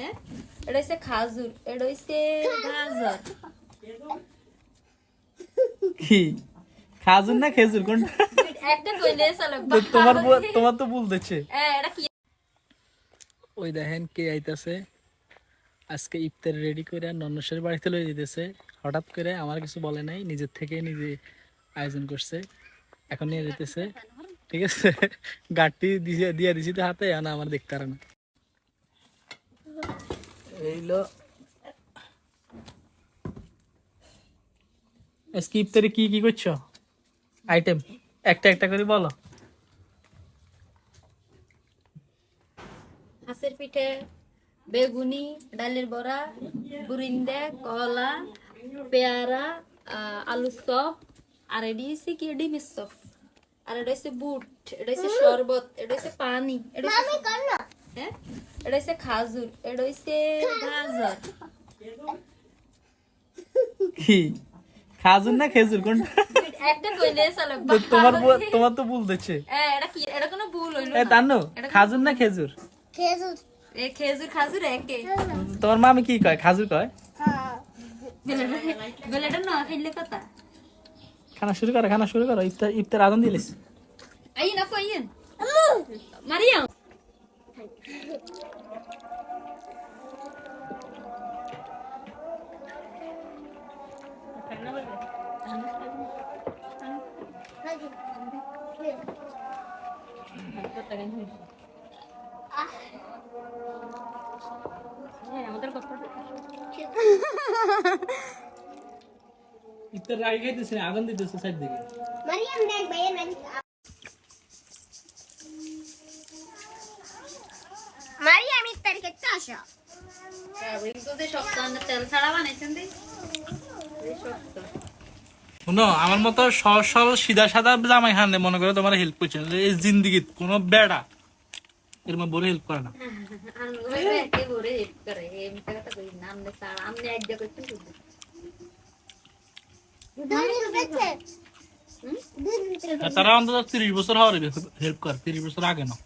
হ্যাঁ? এটা হচ্ছে খাজুর এটা হচ্ছে গাজর। কি? খাজুর না খেজুর? কোনটা? একটা কইলে চলো তোমার তোমার তো ভুল দিচ্ছে। হ্যাঁ এটা কি? ওই দেখেন কে আইতাছে। আজকে ইফতার রেডি করে নন্নসের বাড়িতে লয়ে যেতেছে হঠাৎ করে আমার কিছু বলে নাই নিজের থেকে নিজে আয়োজন করছে। এখন নিয়ে যেতেছে ঠিক আছে? গাড়ি দিয়ে দিয়ে দিছি তো হাতে না আমার দেখতে পারে না। এইলো আজকে ইফতারে কি কি করছ? আইটেম একটা একটা করে বলো। হাঁসের পিঠে বেগুনি ডালের বড়া বুরিন্দা কলা পেয়ারা আলু চপ আর এটি হচ্ছে কি? ডিমের চপ। আর এটা হচ্ছে বুট এটা হচ্ছে শরবত এটা হচ্ছে পানি। এটা হচ্ছে হ্যাঁ? এটা হচ্ছে খাজুর এটা হচ্ছে গাজর। কি? খাজুর না খেজুর? কোনটা? একটা কইলে চলো তোমার তোমার তো ভুল দিচ্ছে। হ্যাঁ এটা কি? এটা কোনো ভুল হইল এ খাজুর না খেজুর? এ খেজুর খাজুর একে। তোমার মামি কি কয়? খাজুর কয়? না খাইলে কথা। খানা শুরু করো খানা শুরু করো। ইফতার ইফতার আদান দিলিস আইন আপু আইন। মারিয়াম। इतर राग घेत असेल आगंद दिसत साहेब देखील मरियम बॅग बाहेर তেল ছাড়া বানাইছেন দি শুনো আমার মতো সহজ সরল সিধা সাদা জামাই খান মনে করে তোমার হেল্প করছে। এই জিন্দিগিত কোনো বেড়া এর মধ্যে বড় হেল্প করে না. আর তারা অন্তত তিরিশ বছর হওয়ার হেল্প কর তিরিশ বছর আগে না।